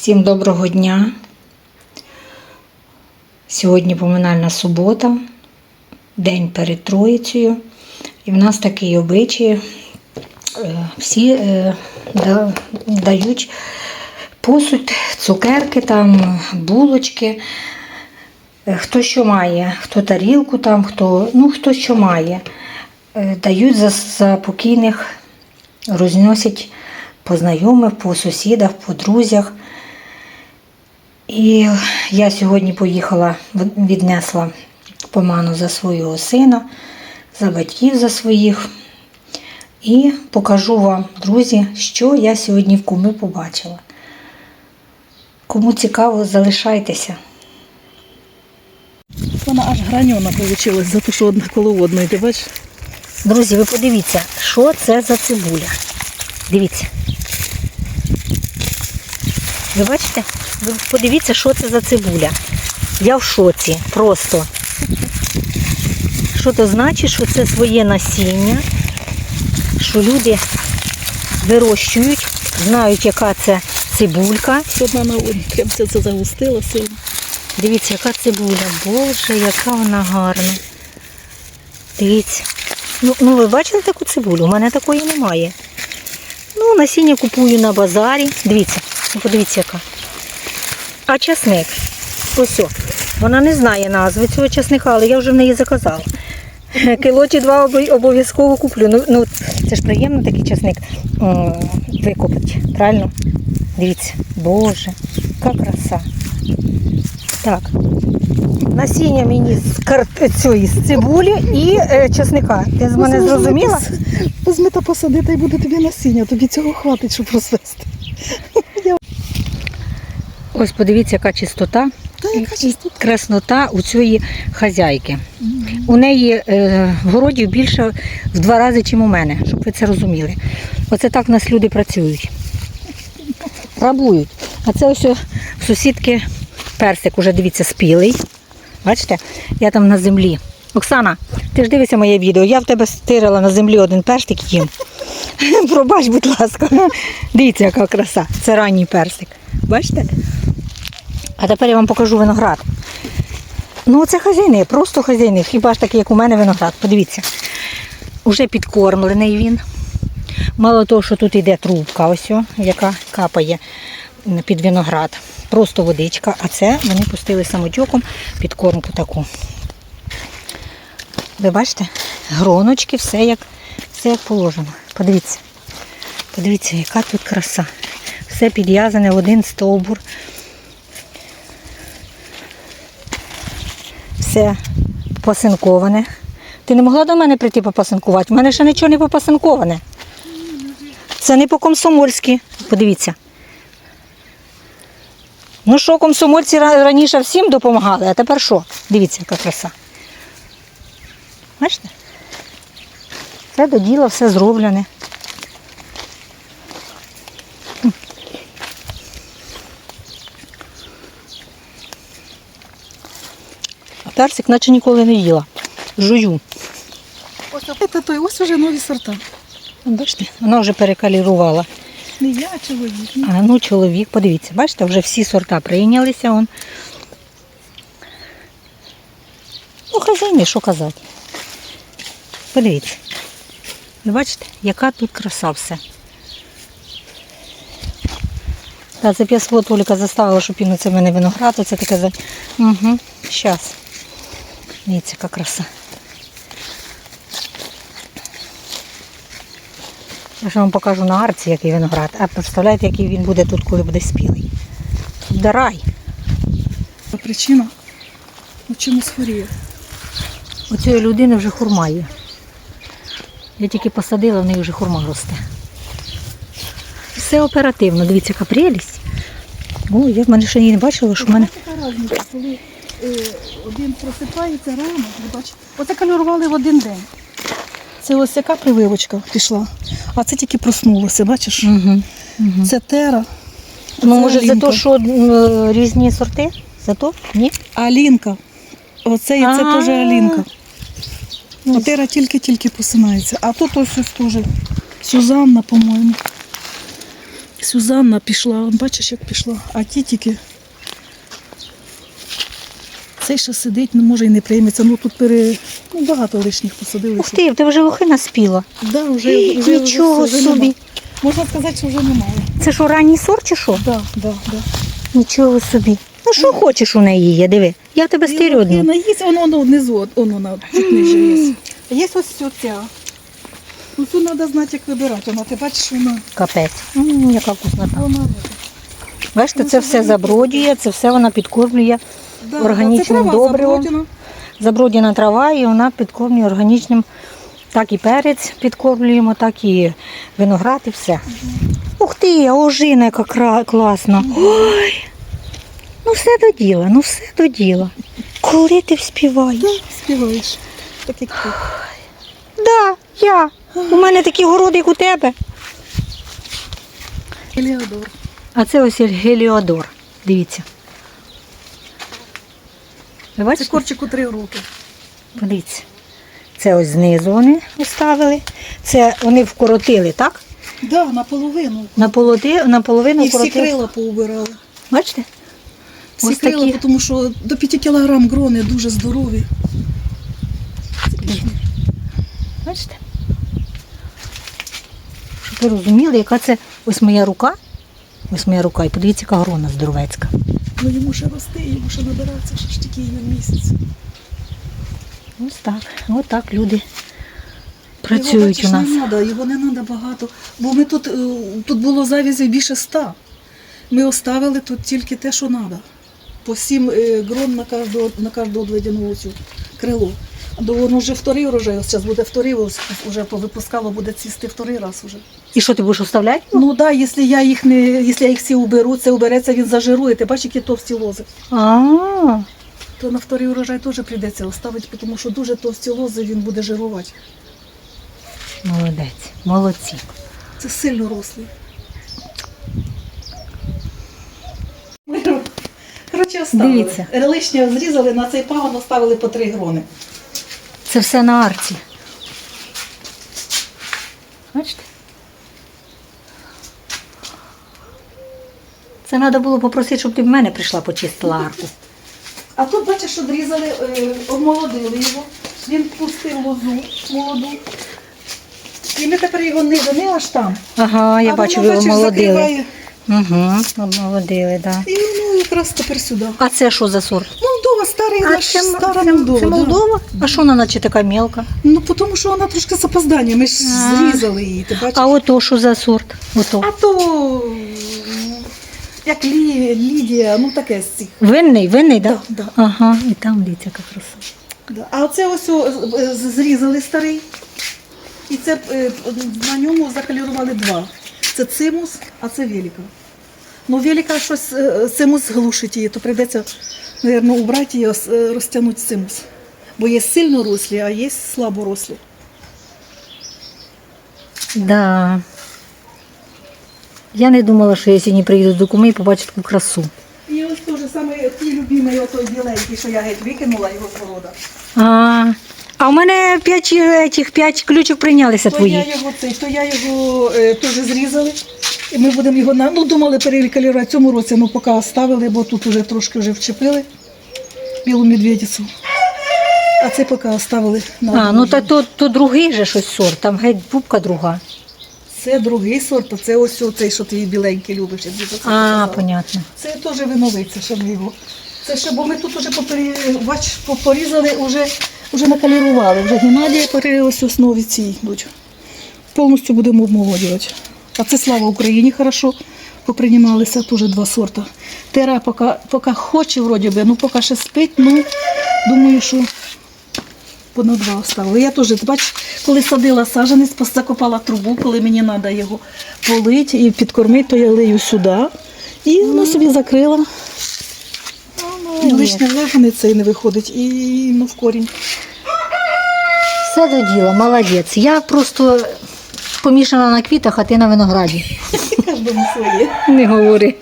Всім доброго дня. Сьогодні поминальна субота, день перед Троїцею. І в нас такий обичай. е, Всі е, да- дають посуд, цукерки, там, булочки. Е, Хто що має, хто тарілку там, хто, ну, хто що має. Дають за, за покійних, розносять по знайомих, по сусідах, по друзях. І я сьогодні поїхала, віднесла поману за свого сина, за батьків за своїх. І покажу вам, друзі, що я сьогодні в куми побачила. Кому цікаво, залишайтеся. Вона аж граньона вийшла, за те, що одна коло одної, ти бачиш? Друзі, ви подивіться, що це за цибуля. Дивіться. Ви бачите? Ви подивіться, що це за цибуля. Я в шоці просто. Що то значить, що це своє насіння, що люди вирощують, знають, яка це цибулька. Одна на прям все це загустило сильно. Дивіться, яка цибуля. Боже, яка вона гарна. Дивіться. Ну, ну ви бачили таку цибулю? У мене такої немає. Ну, насіння купую на базарі. Дивіться, ну подивіться яка. А часник. Ось. о. Вона не знає назви цього часника, але я вже в неї заказала. Кіло чи два обов'язково куплю. Ну, ну, це ж приємно такий часник м, викопати. Правильно? Дивіться. Боже, яка краса. Так. Насіння мені з кар... цієї, з цибулі і е, часника. Ти з мене зрозуміла? Возьми та посади, та й буде тобі насіння, тобі цього хватить, щоб розвести. Ось подивіться, яка чистота Та яка чистота. краснота у цієї хазяйки. У неї е, городів більше в два рази, ніж у мене, щоб ви це розуміли. Оце так в нас люди працюють. Рабують. А це ось в сусідки персик, уже дивіться, спілий. Бачите? Я там на землі. Оксана, ти ж дивишся моє відео. Я в тебе стирила на землі один персик їм. Пробач, будь ласка. Дивіться, яка краса. Це ранній персик. Бачите? А тепер я вам покажу виноград. Ну, це хазяйни, просто хазяйни. Хіба ж такий, як у мене виноград. Подивіться. Уже підкормлений він. Мало того, що тут йде трубка, ось, яка капає під виноград. Просто водичка. А це вони пустили самотюком підкормку таку. Ви бачите? Гроночки, все як, все як положено. Подивіться. Подивіться, яка тут краса. Все підв'язане в один стовбур. Все посинковане. Ти не могла до мене прийти попасинкувати? У мене ще нічого не попасинковане. Це не по-комсомольськи. Подивіться. Ну що, комсомольці раніше всім допомагали, а тепер що? Дивіться, яка краса. Бачите? Все до діла, все зроблене. Персик наче ніколи не їла. Жую. Ось це той, ось уже нові сорта. Бачите, вона вже перекалірувала. Не я, чоловік. А ну чоловік, подивіться, бачите, вже всі сорта прийнялися. Он. Ну, хазяйни, що казати. Подивіться. Ви бачите, яка тут краса все. Та це свого Толіка заставила, щоб він оце в мене виноград, оце таке за. Угу, щас. Дивіться, яка краса. Я ж вам покажу на арці, який виноград. А представляєте, який він буде тут, коли буде спілий. Тут рай. Причина у чомусь хворіє. У цієї людини вже хурма є. Я тільки посадила, в неї вже хурма росте. Все оперативно, дивіться, яка прелість. О, я в мене ще її не бачила, що в мене. Е, один просипається рано, бачите, оце кольорували в один день. Це ось яка прививочка пішла, а це тільки проснулося, бачиш? Угу. Угу. Це тера. Ну, це може, за те, що різні сорти? За то? Ні? Алінка. Оце і це теж Алінка. Тера тільки-тільки посинається. А тут ось ось теж Сюзанна, по-моєму. Сюзанна пішла, бачиш, як пішла, а ті тільки. Цей ще сидить, ну може і не прийметься. Ну тут пере... ну, багато лишніх посадили. Ух що- ти, вже лохина спіла. Да, вже, вже, нічого вже собі. нема. Можна сказати, що вже немає. Це що, ранній сорт чи що? Да, да, да. Нічого собі. Ну що хочеш у неї є, диви. Я в тебе стирю одну. Вона є, воно, воно внизу, воно вона чуть ниже є. А Є ось ця. Ну тут треба знати, як вибирати. Вона, ти бачиш, вона, Капець. М, яка вкуснота. вона Бачите, це все забродює, це все вона підкормлює да, Органічним це трава добривом. забродена. забродяна трава, і вона підкормлює органічним. Так і перець підкормлюємо, так і виноград, і все. Ух ти, ожина яка кра- класна. Ой, ну все до діла, ну все до діла. Коли ти вспіваєш? Да, співаєш. Так як ти. Да, я. У мене такі городи, як у тебе. Еліадор. А це ось геліодор. Дивіться. Це корчику три роки. Подивіться. Це ось знизу вони оставили. Це вони вкоротили, так? Да, наполовину. Наполоти, наполовину І всі вкоротили. крила поубирали. Бачите? Всі Ось крила, такі. тому що до 5 кілограм грони дуже здорові. Бачите? Щоб ви розуміли, яка це ось моя рука. Ось моя рука. І подивіться, яка грона здоровецька. Ну йому ще рости, йому ще набиратися, ще ж тільки на місяць. Ось так. Ось так люди Його, працюють бачиш, у нас. Не треба, його не треба багато. Бо ми тут, е, тут було завізів більше ста. Ми оставили тут тільки те, що треба. По сім е, грон на кожного, на кожного дведяного цю крило. До воно вже вторий урожай, ось зараз буде вторий, ось вже повипускало, буде цвісти вторий раз уже. І що ти будеш оставляти? Ну так, да, якщо я їх не, якщо я їх всі уберу, це убереться, він зажирує. Ти бачиш, які товсті лози. А, То на вторий урожай теж прийдеться оставити, тому що дуже товсті лози він буде жирувати. молодець, молодці. Це сильно рослий. Коротше, оставили. Дивіться. Лишнє зрізали, на цей пагон оставили по три грони. Це все на арці. Бачите? Це треба було попросити, щоб ти в мене прийшла почистила арку. А тут, бачиш, що дрізали, е, обмолодили його. Він пустив лозу молоду. І ми тепер його не, не аж там. Ага, я а бачу, ви закриває. Угу, обмолодили, так. Да. І воно якраз тепер сюди. А це що за сорт? Молдова, старий А наш, це, стара це, Молдова. це да. А що вона наче така мелка? Ну, тому що вона трошки з опозданням, ми ж А. зрізали її, ти бачиш? А ото що за сорт? Ото. А то як Лі, Лідія, ну таке з цих. Винний, винний, так? Да, да. Ага, і там дивіться, яка краса. Да. А оце ось о, зрізали старий. І це е, на ньому закалірували два. Це цимус, а це велика. Ну, велика щось е, цимус глушить її, то прийдеться, мабуть, убрати її, е, розтягнути цимус. Бо є сильно рослі, а є слабо рослі. Да. Я не думала, що я сьогодні приїду до куми і побачу таку красу. І ось теж саме ті любимий отой біленький, що я геть викинула його з города. А, а у мене п'ять, е, тих п'ять ключок прийнялися То твої. я його цей, то я його е, теж зрізали. І ми будемо його на ну думали перекалірувати цьому році, ну поки оставили, бо тут вже трошки вже вчепили білу медведицю. А це поки оставили на А, ну та то, то другий же щось сорт, там геть пупка друга. Це другий сорт, а це ось оцей, що ти біленький любиш. Я за це А, понятно. Це теж виновиться, що ми його. Це ще, бо ми тут вже попері... бач, порізали, вже, вже накалірували. Вже геннадія пере ось основі ці йдуть. Повністю будемо обмолодювати. А це слава Україні, хорошо поприймалися, теж два сорта. Тера поки, поки хоче, вроді би, ну поки ще спить, ну думаю, що понад два оставили. Я теж, бачиш, коли садила саджанець, закопала трубу, коли мені треба його полити і підкормити, то я лию сюди. І воно собі закрила. І лишня легони цей не виходить, і ну, в корінь. Все до діла, молодець. Я просто помішана на квітах, а ти на винограді. Кожному своє. Не говори.